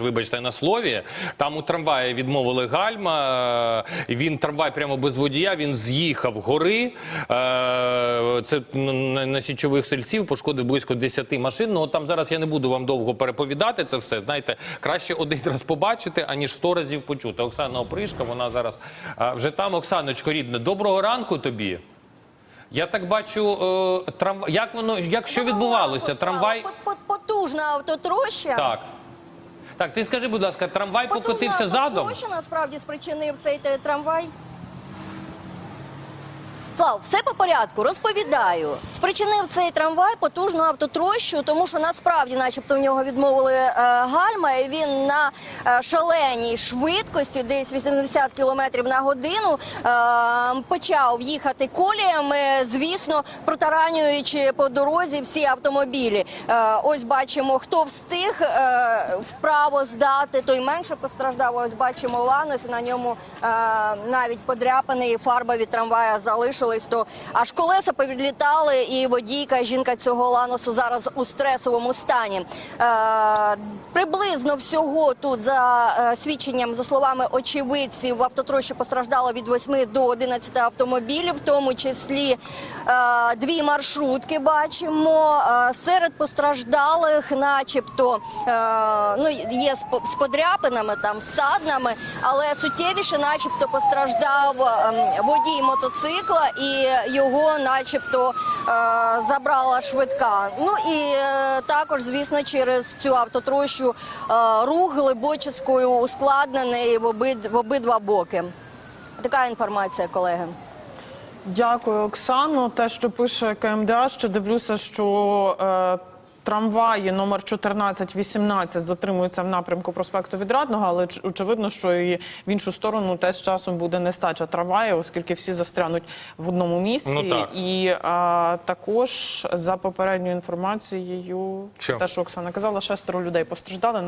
Вибачте на слові, там у трамваї відмовили гальма. е, Він трамвай прямо без водія. Він з'їхав гори. е, Це на січових сельців пошкодив близько 10 машин. Ну от там зараз я не буду вам довго переповідати це все. Знаєте, краще один раз побачити, аніж сто разів почути. Оксана Опришка, вона зараз е, вже там. Оксаночко, рідне, доброго ранку тобі. Я так бачу, е, трамвай. Як воно як що відбувалося? Трамвай Пот- пот- Потужна автотроща. так. Так, ти скажи, будь ласка, трамвай покотився задом? Що насправді спричинив цей те- трамвай? Слав, все по порядку, розповідаю. Спричинив цей трамвай потужну автотрощу, тому що насправді, начебто, в нього відмовили е, гальма, і він на е, шаленій швидкості, десь 80 км на годину, е, почав їхати коліями, звісно, протаранюючи по дорозі всі автомобілі. Е, ось бачимо, хто встиг е, вправо здати, той менше постраждав. Ось бачимо ланос, на ньому е, навіть подряпаний фарба від трамвая залишилась. То аж колеса повідлітали, і водійка, жінка цього ланосу зараз у стресовому стані. Е, приблизно всього тут за е, свідченням, за словами очевидців, в автотрощі постраждало від 8 до 11 автомобілів, в тому числі е, дві маршрутки бачимо. Е, серед постраждалих, начебто, е, ну, є з, подряпинами, там, саднами, але суттєвіше, начебто, постраждав е, водій мотоцикла і його, начебто, е, забрала швидка. Ну і е, також, звісно, через цю автотрощу е, рух глибочиською ускладнений в, обид, в обидва боки. Така інформація, колеги. Дякую, Оксано. Те, що пише КМДА, ще дивлюся, що трамваї номер 14-18 затримуються в напрямку проспекту Відрадного, але очевидно, що і в іншу сторону теж часом буде нестача трамваїв, оскільки всі застрянуть в одному місці. Ну, так. І а, також за попередньою інформацією, Що? те, що Оксана казала, шестеро людей постраждали.